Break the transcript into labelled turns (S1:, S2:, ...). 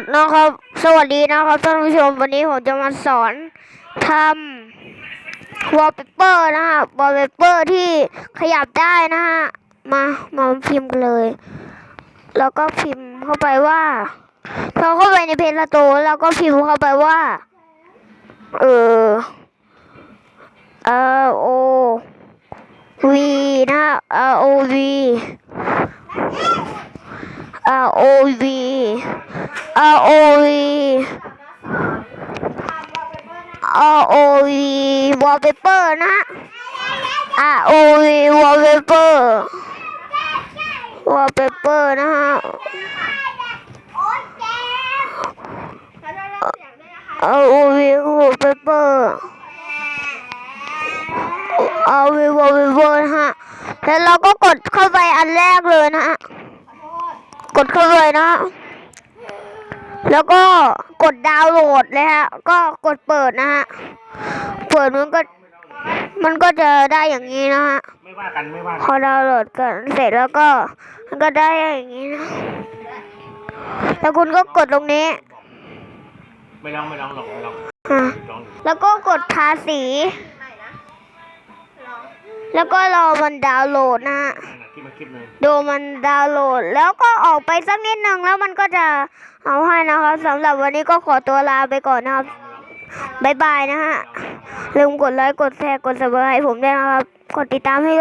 S1: ดนะครับ สวัสดีนะครับท่านผู้ชมวันนี้ผมจะมาสอนทำวอลเปเปอร์นะฮะวอลเปเปอร์ที่ขยับได้นะฮะมามาพิมพ์เลย แล้วก็พิมพ์เข้าไปว่าพอเข้าไปในเพจละโตแล้วก็พิมพ์เข้าไปว่า เออเออโอวีนะ อาโอวีอาโอวีวอลเปเปอร์นะอาโอวีวอลเปเปอร์วอลเปเปอร์นะฮะอาโอวีวอลเปเปอร์อาวีวอลเปเปอร์ฮะแล้วเราก็กดเข้าไปอันแรกเลยนะฮะกดเข้าไปนะ แล้วก็กดดาวน์โหลดเลยฮะ ก็กดเปิดนะฮะ เปิดมันก็มันก็จะได้อย่างนี้นะฮะไม
S2: ่ว่ากันไม่ว่า
S1: พกันอดาวน์โหลดกันเสร็จแล้วก็มันก็ได้อย่างนี้นะแล้วคุณก็กดตรงนี้
S2: ไม่ลองไม่ลองหรอกไม่ลอง
S1: อะลองแล้วก็กดทาสี แล้วก็รอมันดาวน์โหลดนะฮะ
S2: มาคลิปหนึ่ง
S1: ดูมันดาวน์โหลด แล้วก็ออกไปสักนิดหนึ่งแล้วมันก็จะเอาให้นะครับสำหรับวันนี้ก็ขอตัวลาไปก่อนนะครับบายบายนะฮะลืมกดไลค์กดแชร์กดซับสไครต์ผมด้วยนะครับ กดติดตามให้ด้วย